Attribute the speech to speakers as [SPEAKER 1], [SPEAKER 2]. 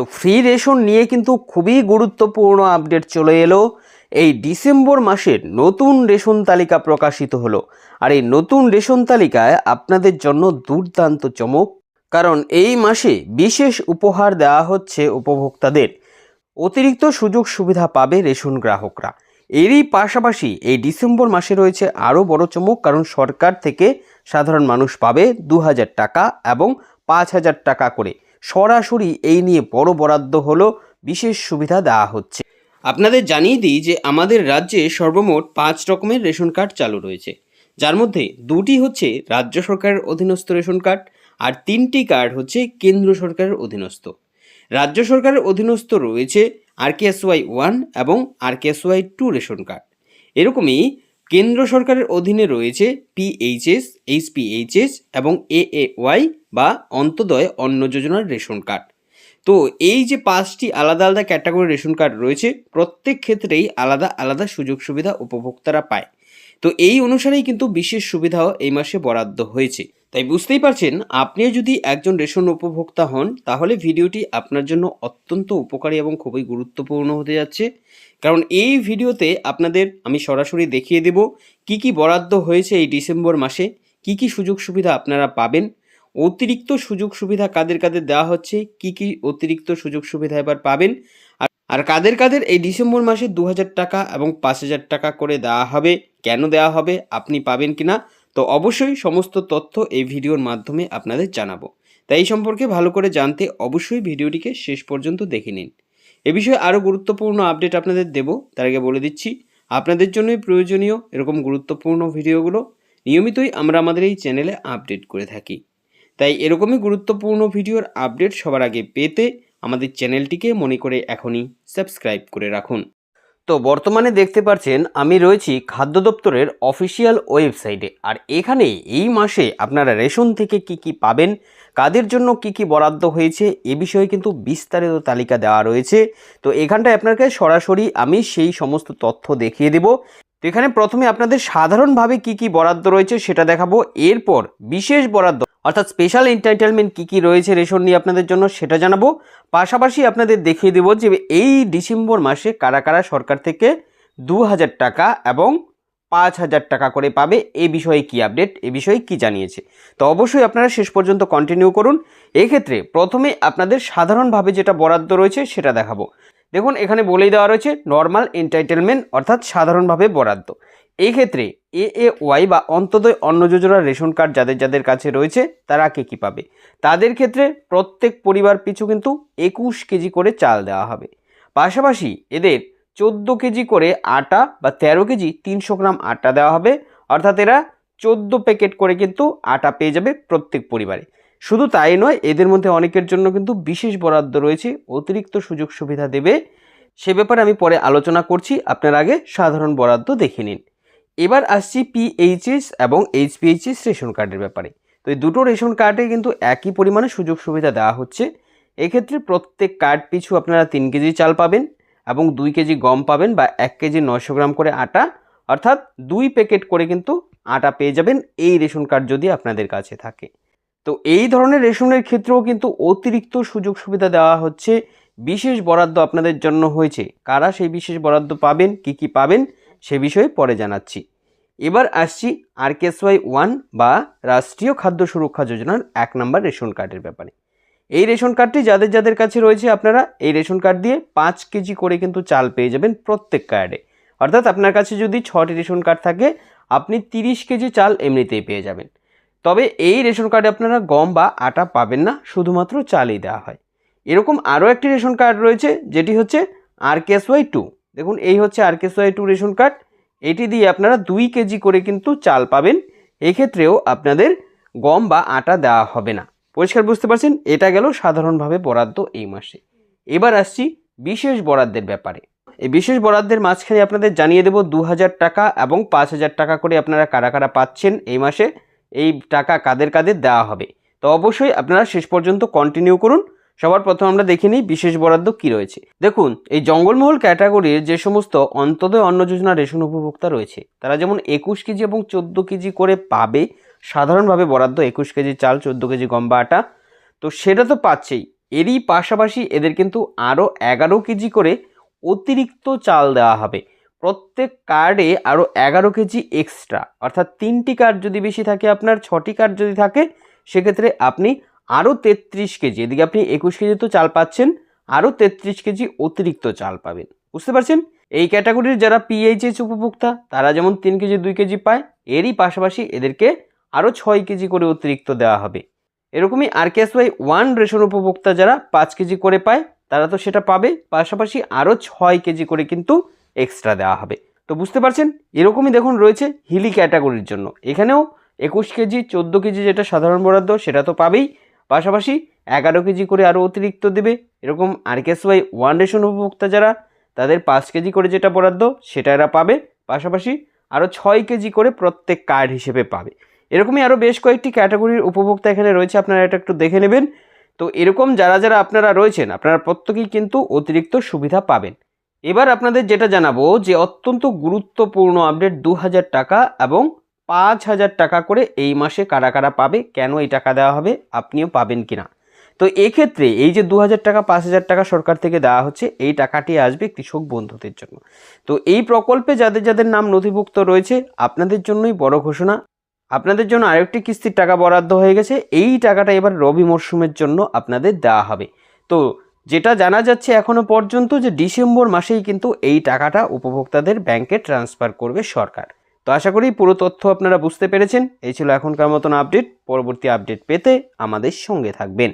[SPEAKER 1] তো free ration নিয়ে কিন্তু খুবই গুরুত্বপূর্ণ আপডেট চলে এলো। এই ডিসেম্বর মাসের নতুন রেশন তালিকা প্রকাশিত হলো। আর এই নতুন রেশন তালিকায় আপনাদের জন্য দুর্দান্ত চমক, কারণ এই মাসে বিশেষ উপহার দেওয়া হচ্ছে উপভোক্তাদের। অতিরিক্ত সুযোগ সুবিধা পাবে রেশন গ্রাহকরা। এরই পাশাপাশি এই ডিসেম্বর মাসে রয়েছে আরও বড় চমক, কারণ সরকার থেকে সাধারণ মানুষ পাবে দু হাজার টাকা এবং পাঁচ হাজার টাকা করে। সরাসরি এই নিয়ে বড় বরাদ্দ হলো, বিশেষ সুবিধা দেওয়া হচ্ছে। আপনাদের জানিয়ে দিই যে আমাদের রাজ্যে সর্বমোট পাঁচ রকমের রেশন কার্ড চালু রয়েছে। যার মধ্যে দুটি হচ্ছে রাজ্য সরকারের অধীনস্থ রেশন কার্ড আর তিনটি কার্ড হচ্ছে কেন্দ্র সরকারের অধীনস্থ। রাজ্য সরকারের অধীনস্থ রয়েছে আর আরকেএসওয়াই ওয়ান এবং আর আরকেএসওয়াই টু রেশন কার্ড। এরকমই কেন্দ্র সরকারের অধীনে রয়েছে পিএইচএস এইচপিএইচএস এবং এএওয়াই বা অন্তদয় অন্ন যোজনার রেশন কার্ড। তো এই যে পাঁচটি আলাদা আলাদা ক্যাটাগরি রেশন কার্ড রয়েছে, প্রত্যেক ক্ষেত্রেই আলাদা আলাদা সুযোগ সুবিধা উপভোক্তারা পায়। তো এই অনুসারেই কিন্তু বিশেষ সুবিধাও এই মাসে বরাদ্দ হয়েছে। তাই বুঝতেই পারছেন, আপনিও যদি একজন রেশন উপভোক্তা হন, তাহলে ভিডিওটি আপনার জন্য অত্যন্ত উপকারী এবং খুবই গুরুত্বপূর্ণ হতে যাচ্ছে। কারণ এই ভিডিওতে আপনাদের আমি সরাসরি দেখিয়ে দেব কি কি বরাদ্দ হয়েছে এই ডিসেম্বর মাসে, কি কি সুযোগ সুবিধা আপনারা পাবেন, অতিরিক্ত সুযোগ সুবিধা কাদের কাদের দেওয়া হচ্ছে, কি কি অতিরিক্ত সুযোগ সুবিধা এবার পাবেন আর কাদের কাদের এই ডিসেম্বর মাসে দু হাজার টাকা এবং পাঁচ হাজার টাকা করে দেওয়া হবে, কেন দেওয়া হবে, আপনি পাবেন কিনা, তো অবশ্যই সমস্ত তথ্য এই ভিডিওর মাধ্যমে আপনাদের জানাব। তাই এই সম্পর্কে ভালো করে জানতে অবশ্যই ভিডিওটিকে শেষ পর্যন্ত দেখে নিন। এ বিষয়ে আরও গুরুত্বপূর্ণ আপডেট আপনাদের দেব, তার আগে বলে দিচ্ছি, আপনাদের জন্যই প্রয়োজনীয় এরকম গুরুত্বপূর্ণ ভিডিওগুলো, নিয়মিতই আমরা আমাদের এই চ্যানেলে আপডেট করে থাকি। তাই এরকমই গুরুত্বপূর্ণ ভিডিওর আপডেট সবার আগে পেতে আমাদের চ্যানেলটিকে মনে করে এখনই সাবস্ক্রাইব করে রাখুন। তো বর্তমানে দেখতে পাচ্ছেন আমি রয়েছি খাদ্য দপ্তরের অফিসিয়াল ওয়েবসাইটে। আর এখানে এই মাসে আপনারা রেশন থেকে কি কি পাবেন, কাদের জন্য কি কি বরাদ্দ হয়েছে, এ বিষয়ে কিন্তু বিস্তারিত তালিকা দেওয়া রয়েছে। তো এখানটায় আপনাকে সরাসরি আমি সেই সমস্ত তথ্য দেখিয়ে দেব। তো এখানে প্রথমে আপনাদের সাধারণভাবে কি কি বরাদ্দ রয়েছে সেটা দেখাবো। এরপর বিশেষ বরাদ্দ অর্থাৎ স্পেশাল এন্টাইটেলমেন্ট কী কী রয়েছে রেশন নিয়ে আপনাদের জন্য সেটা জানাব। পাশাপাশি আপনাদের দেখিয়ে দেবো যে এই ডিসেম্বর মাসে কারা কারা সরকার থেকে দু হাজার টাকা এবং পাঁচ হাজার টাকা করে পাবে, এ বিষয়ে কি আপডেট এ বিষয়ে কি জানিয়েছে। তো অবশ্যই আপনারা শেষ পর্যন্ত কন্টিনিউ করুন। এক্ষেত্রে প্রথমে আপনাদের সাধারণভাবে যেটা বরাদ্দ রয়েছে সেটা দেখাবো। দেখুন, এখানে বলেই দেওয়া রয়েছে নর্মাল এন্টাইটেলমেন্ট অর্থাৎ সাধারণভাবে বরাদ্দ। এই ক্ষেত্রে এ এ ওয়াই বা অন্তদয় অন্ন যোজনার রেশন কার্ড যাদের যাদের কাছে রয়েছে, তারা কে কী পাবে? তাদের ক্ষেত্রে প্রত্যেক পরিবার পিছু কিন্তু একুশ কেজি করে চাল দেওয়া হবে। পাশাপাশি এদের চোদ্দ কেজি করে আটা বা তেরো কেজি তিনশো গ্রাম আটা দেওয়া হবে। অর্থাৎ এরা চোদ্দ প্যাকেট করে কিন্তু আটা পেয়ে যাবে প্রত্যেক পরিবারে। শুধু তাই নয়, এদের মধ্যে অনেকের জন্য কিন্তু বিশেষ বরাদ্দ রয়েছে, অতিরিক্ত সুযোগ সুবিধা দেবে। সে ব্যাপারে আমি পরে আলোচনা করছি। আপনার আগে সাধারণ বরাদ্দ দেখে নিন। এবার আসছি পিএইচএস এবং এইচপিএইচএস রেশন কার্ডের ব্যাপারে। তো এই দুটো রেশন কার্ডে কিন্তু একই পরিমাণে সুযোগ সুবিধা দেওয়া হচ্ছে। এক্ষেত্রে প্রত্যেক কার্ড পিছু আপনারা তিন কেজি চাল পাবেন এবং দুই কেজি গম পাবেন বা এক কেজি নয়শো গ্রাম করে আটা। অর্থাৎ দুই প্যাকেট করে কিন্তু আটা পেয়ে যাবেন এই রেশন কার্ড যদি আপনাদের কাছে থাকে। তো এই ধরনের রেশনের ক্ষেত্রেও কিন্তু অতিরিক্ত সুযোগ সুবিধা দেওয়া হচ্ছে। বিশেষ বরাদ্দ আপনাদের জন্য হয়েছে। কারা সেই বিশেষ বরাদ্দ পাবেন, কি কি পাবেন, সে বিষয়ে পরে জানাচ্ছি। এবার আসছি আরকেএসওয়াই ওয়ান বা রাষ্ট্রীয় খাদ্য সুরক্ষা যোজনার এক নম্বর রেশন কার্ডের ব্যাপারে। এই রেশন কার্ডটি যাদের যাদের কাছে রয়েছে আপনারা এই রেশন কার্ড দিয়ে পাঁচ কেজি করে কিন্তু চাল পেয়ে যাবেন প্রত্যেক কার্ডে। অর্থাৎ আপনার কাছে যদি ছটি রেশন কার্ড থাকে, আপনি তিরিশ কেজি চাল এমনিতেই পেয়ে যাবেন। তবে এই রেশন কার্ডে আপনারা গম বা আটা পাবেন না, শুধুমাত্র চালই দেওয়া হয়। এরকম আরও একটি রেশন কার্ড রয়েছে, যেটি হচ্ছে আরকেএসওয়াই টু দেখুন, এই হচ্ছে আরকেএসওয়াই টু রেশন কার্ড। এটি দিয়ে আপনারা দুই কেজি করে কিন্তু চাল পাবেন। এক্ষেত্রেও আপনাদের গম বা আটা দেওয়া হবে না। পরিষ্কার বুঝতে পারছেন? এটা গেল সাধারণভাবে বরাদ্দ এই মাসে। এবার আসছি বিশেষ বরাদ্দের ব্যাপারে। এই বিশেষ বরাদ্দের মাঝখানে আপনাদের জানিয়ে দেব দু হাজার টাকা এবং পাঁচ হাজার টাকা করে আপনারা কারা কারা পাচ্ছেন এই মাসে, এই টাকা কাদের কাদের দেওয়া হবে। তো অবশ্যই আপনারা শেষ পর্যন্ত কন্টিনিউ করুন। সবার প্রথম আমরা দেখে নিই বিশেষ বরাদ্দ কি রয়েছে। দেখুন, এই জঙ্গলমহল ক্যাটাগরির যে সমস্ত অন্তদয় অন্ন যোজনা রেশন উপভোক্তা রয়েছে, তারা যেমন একুশ কেজি এবং চোদ্দ কেজি করে পাবে, সাধারণভাবে বরাদ্দ একুশ কেজি চাল, চোদ্দ কেজি গম বা আটা। তো সেটা তো পাচ্ছেই। এরই পাশাপাশি এদের কিন্তু আরও এগারো কেজি করে অতিরিক্ত চাল দেওয়া হবে। প্রত্যেক কার্ডে আরও এগারো কেজি এক্সট্রা। অর্থাৎ তিনটি কার্ড যদি বেশি থাকে, আপনার ছটি কার্ড যদি থাকে, সেক্ষেত্রে আপনি আরও তেত্রিশ কেজি, এদিকে আপনি একুশ কেজি তো চাল পাচ্ছেন আরও তেত্রিশ কেজি অতিরিক্ত চাল পাবেন। বুঝতে পারছেন? এই ক্যাটাগরির যারা পিএইচএস উপভোক্তা, তারা যেমন তিন কেজি, দুই কেজি পায়, এরই পাশাপাশি এদেরকে আরও ছয় কেজি করে অতিরিক্ত দেওয়া হবে। এরকমই আরকেএসওয়াই ওয়ান রেশন উপভোক্তা যারা পাঁচ কেজি করে পায়, তারা তো সেটা পাবে, পাশাপাশি আরও ছয় কেজি করে কিন্তু এক্সট্রা দেওয়া হবে। তো বুঝতে পারছেন? এরকমই দেখুন রয়েছে হিলি ক্যাটাগরির জন্য। এখানেও একুশ কেজি, চোদ্দ কেজি যেটা সাধারণ বরাদ্দ, সেটা তো পাবেই। পাশাপাশি এগারো কেজি করে আরও অতিরিক্ত দেবে। এরকম আরকেএসওয়াই ওয়ান রেশন উপভোক্তা যারা, তাদের পাঁচ কেজি করে যেটা বরাদ্দ, সেটা এরা পাবে। পাশাপাশি আরও ছয় কেজি করে প্রত্যেক কার্ড হিসেবে পাবে। এরকমই আরও বেশ কয়েকটি ক্যাটাগরির উপভোক্তা এখানে রয়েছে, আপনারা এটা একটু দেখে নেবেন। তো এরকম যারা যারা আপনারা রয়েছেন, আপনারা প্রত্যেকেই কিন্তু অতিরিক্ত সুবিধা পাবেন। এবার আপনাদের যেটা জানাব যে, অত্যন্ত গুরুত্বপূর্ণ আপডেট দু হাজার টাকা এবং পাঁচ হাজার টাকা করে এই মাসে কারা কারা পাবে, কেন এই টাকা দেওয়া হবে, আপনিও পাবেন কি না তো এক্ষেত্রে এই যে দু হাজার টাকা, পাঁচ হাজার টাকা সরকার থেকে দেওয়া হচ্ছে, এই টাকাটি আসবে কৃষক বন্ধুদের জন্য। তো এই প্রকল্পে যাদের যাদের নাম নথিভুক্ত রয়েছে, আপনাদের জন্যই বড় ঘোষণা। আপনাদের জন্য আরেকটি কিস্তির টাকা বরাদ্দ হয়ে গেছে, এই টাকাটা এবার রবি মরশুমের জন্য আপনাদের দেওয়া হবে। তো যেটা জানা যাচ্ছে এখনও পর্যন্ত যে ডিসেম্বর মাসেই কিন্তু এই টাকাটা উপভোক্তাদের ব্যাংকে ট্রান্সফার করবে সরকার। তো আশা করি পুরো তথ্য আপনারা বুঝতে পেরেছেন। এই ছিল এখনকার মতন আপডেট। পরবর্তী আপডেট পেতে আমাদের সঙ্গে থাকবেন।